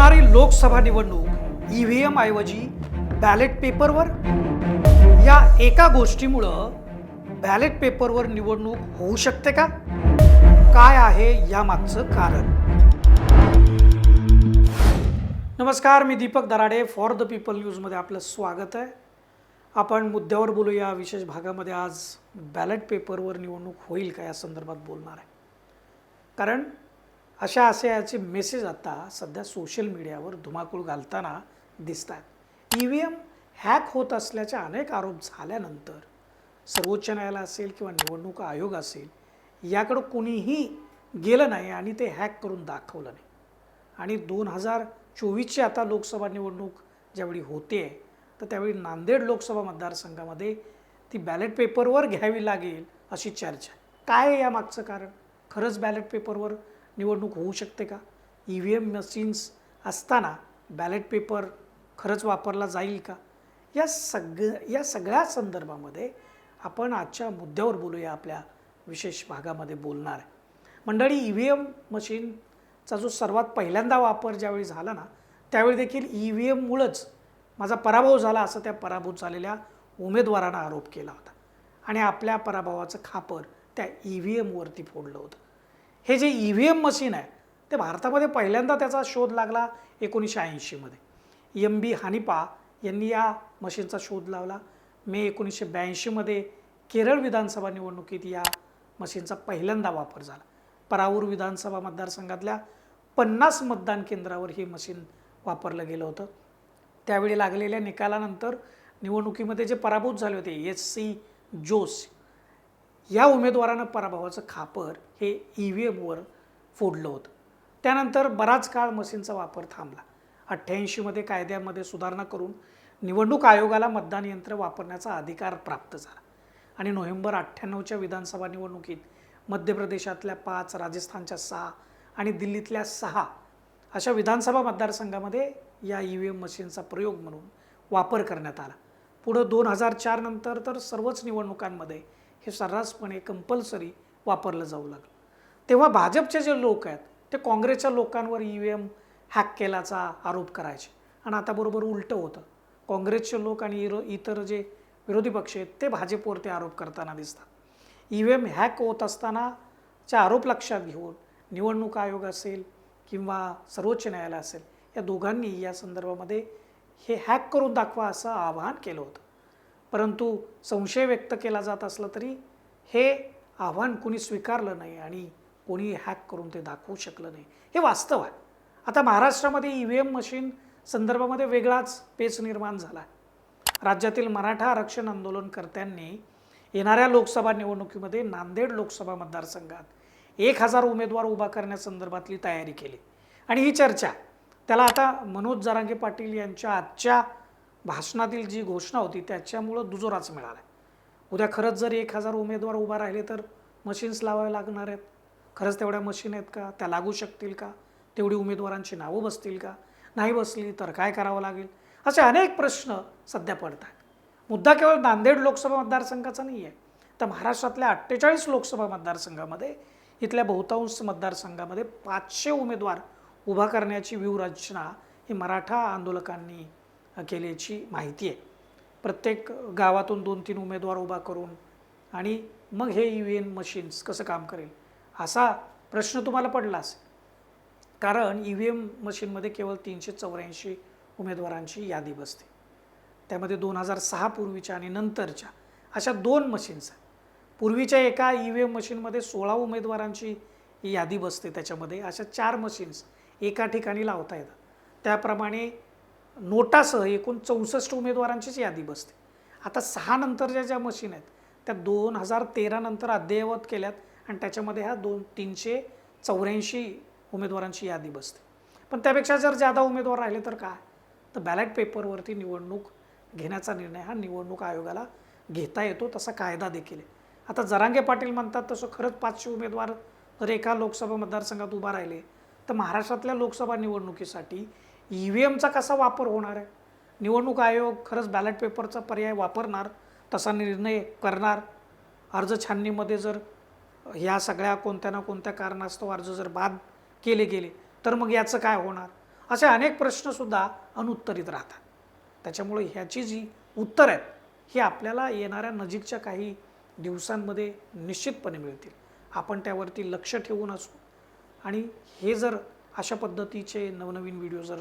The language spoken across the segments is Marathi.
येणारी लोकसभा निवडणूक ई व्ही एम ऐवजी बॅलेट पेपरवर? या एका गोष्टीमुळं बॅलेट पेपरवर निवडणूक होऊ शकते का? काय आहे यामागचं कारण? नमस्कार मी Deepak Darade. For the people न्यूजमध्ये आपलं स्वागत आहे. आपण मुद्द्यावर बोलूया. विशेष भागामध्ये आज बॅलेट पेपरवर निवडणूक होईल का या संदर्भात बोलणार आहे. कारण अशा आशयाचे मेसेज आता सध्या सोशल मीडियावर धुमाकूळ घालताना दिसत आहेत ई व्ही एम हॅक होत असल्याचे अनेक आरोप झाल्यानंतर सर्वोच्च न्यायालय असेल किंवा निवडणूक आयोग असेल याकडं कुणीही गेलं नाही आणि ते हॅक करून दाखवलं नाही. आणि दोन हजार चोवीसची आता लोकसभा निवडणूक ज्यावेळी होते तर त्यावेळी नांदेड लोकसभा मतदारसंघामध्ये ती बॅलेट पेपरवर घ्यावी लागेल अशी चर्चा काय आहे या मागचं कारण? खरंच बॅलेट पेपरवर निवडणूक होऊ शकते का? ई व्ही एम मशीन्स असताना बॅलेट पेपर खरंच वापरला जाईल का? या सग या सगळ्या संदर्भामध्ये आपण आजच्या मुद्द्यावर बोलूया आपल्या विशेष भागामध्ये बोलणार. आहे मंडळी ई व्ही एम मशीनचा जो सर्वात पहिल्यांदा वापर ज्यावेळी झाला ना त्यावेळी देखील ई व्ही एममुळंच माझा पराभव झाला असं त्या पराभूत झालेल्या उमेदवारानं आरोप केला होता. आणि आपल्या पराभवाचं खापर त्या ई व्ही एमवरती फोडलं होतं. हे जे ई व्ही एम मशीन आहे ते भारतामध्ये पहिल्यांदा त्याचा शोध लागला एकोणीसशे ऐंशीमध्ये एम बी हानिपा यांनी या मशीनचा शोध लावला. मे एकोणीसशे ब्याऐंशीमध्ये केरळ विधानसभा निवडणुकीत या मशीनचा पहिल्यांदा वापर झाला. परावूर विधानसभा मतदारसंघातल्या पन्नास मतदान केंद्रावर हे मशीन वापरलं गेलं होतं. त्यावेळी लागलेल्या निकालानंतर निवडणुकीमध्ये जे पराभूत झाले होते एस सी जोस या उमेदवारानं पराभवाचं खापर हे ई व्ही एमवर फोडलं होतं. त्यानंतर बराच काळ मशीनचा वापर थांबला. अठ्ठ्याऐंशीमध्ये कायद्यामध्ये सुधारणा करून निवडणूक आयोगाला मतदान यंत्र वापरण्याचा अधिकार प्राप्त झाला. आणि नोव्हेंबर अठ्ठ्याण्णवच्या विधानसभा निवडणुकीत मध्य प्रदेशातल्या पाच राजस्थानच्या सहा आणि दिल्लीतल्या सहा अशा विधानसभा मतदारसंघामध्ये या ई व्ही एम मशीनचा प्रयोग म्हणून वापर करण्यात आला. पुढं दोन हजार चार नंतर तर सर्वच निवडणुकांमध्ये हे सर्रासपणे कंपल्सरी वापरलं जाऊ लागलं. तेव्हा भाजपचे जे लोक आहेत ते काँग्रेसच्या लोकांवर ई व्ही एम हॅक केल्याचा आरोप करायचे. आणि आता बरोबर उलटं होतं. काँग्रेसचे लोक आणि इरो इतर जे विरोधी पक्ष आहेत ते भाजपवरती आरोप करताना दिसतात. ई व्ही एम हॅक होत असतानाचे आरोप लक्षात घेऊन निवडणूक आयोग असेल किंवा सर्वोच्च न्यायालय असेल या दोघांनी या संदर्भामध्ये हे हॅक करून दाखवा असं आवाहन केलं होतं. परंतु संशय व्यक्त केला जात असला तरी हे आव्हान कोणी स्वीकारलं नाही आणि कोणी हॅक करून ते दाखवू शकलं नाही. हे वास्तव आहे. आता महाराष्ट्रामध्ये ई व्ही एम मशीन संदर्भामध्ये वेगळाच पेच निर्माण झाला. राज्यातील मराठा आरक्षण आंदोलनकर्त्यांनी येणाऱ्या लोकसभा निवडणुकीमध्ये नांदेड लोकसभा मतदारसंघात एक हजार उमेदवार उभा करण्यासंदर्भातली तयारी केली. आणि ही चर्चा त्याला आता मनोज जरांगे पाटील यांच्या आजच्या भाषणातील जी घोषणा होती त्याच्यामुळं दुजोराच मिळाला आहे. उद्या खरंच जर एक हजार उमेदवार उभा राहिले तर मशीन्स लावावे लागणार आहेत. खरंच तेवढ्या मशीन आहेत का? त्या लागू शकतील का? तेवढी उमेदवारांची नावं बसतील का? नाही बसली तर काय करावं लागेल? असे अनेक प्रश्न सध्या पडत आहेत. मुद्दा केवळ नांदेड लोकसभा मतदारसंघाचा नाही आहे तर महाराष्ट्रातल्या अठ्ठेचाळीस लोकसभा मतदारसंघामध्ये इथल्या बहुतांश मतदारसंघामध्ये पाचशे उमेदवार उभा करण्याची व्यूहरचना ही मराठा आंदोलकांनी केल्याची माहिती आहे. प्रत्येक गावातून दोन तीन उमेदवार उभा करून आणि मग हे ई व्ही एम मशीन्स कसं काम करेल? असा प्रश्न तुम्हाला पडला असेल कारण ई व्ही एम मशीनमध्ये केवळ तीनशे चौऱ्याऐंशी उमेदवारांची यादी बसते. त्यामध्ये दोन हजार सहा पूर्वीच्या आणि नंतरच्या अशा दोन मशीन्स आहेत. पूर्वीच्या एका ई व्ही एम मशीनमध्ये सोळा उमेदवारांची यादी बसते. त्याच्यामध्ये अशा चार मशीन्स एका ठिकाणी लावता येतात. त्याप्रमाणे नोटासह एकूण चौसष्ट उमेदवारांचीच यादी बसते. आता सहा नंतरच्या ज्या मशीन आहेत त्या दोन हजार तेरानंतर अद्ययावत केल्यात आणि त्याच्यामध्ये ह्या दोन तीनशे चौऱ्याऐंशी उमेदवारांची यादी बसते. पण त्यापेक्षा जर जादा उमेदवार राहिले तर काय? तर बॅलेट पेपरवरती निवडणूक घेण्याचा निर्णय हा निवडणूक आयोगाला घेता येतो तसा कायदा देखील आहे. आता जरांगे पाटील म्हणतात तसं खरंच पाचशे उमेदवार जर एका लोकसभा मतदारसंघात उभा राहिले तर महाराष्ट्रातल्या लोकसभा निवडणुकीसाठी ई व्ही एमचा कसा वापर होणार आहे? निवडणूक आयोग खरंच बॅलेट पेपरचा पर्याय वापरणार तसा निर्णय करणार. अर्ज छाननीमध्ये जर ह्या सगळ्या कोणत्या ना कोणत्या कारणास्तव अर्ज जर बाद केले गेले तर मग याचं काय होणार? असे अनेक प्रश्नसुद्धा अनुत्तरित राहतात. त्याच्यामुळे ह्याची जी उत्तर आहेत ही आपल्याला येणाऱ्या नजीकच्या काही दिवसांमध्ये निश्चितपणे मिळतील. आपण त्यावरती लक्ष ठेवून असू. आणि हे जर अशा पद्धतीचे नवनवीन व्हिडिओ जर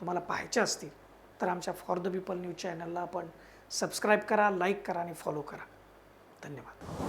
तुम्हाला पाहायच्या असतील तर आमच्या फॉर द पीपल न्यूज चॅनलला आपण सबस्क्राईब करा लाईक करा आणि फॉलो करा. धन्यवाद.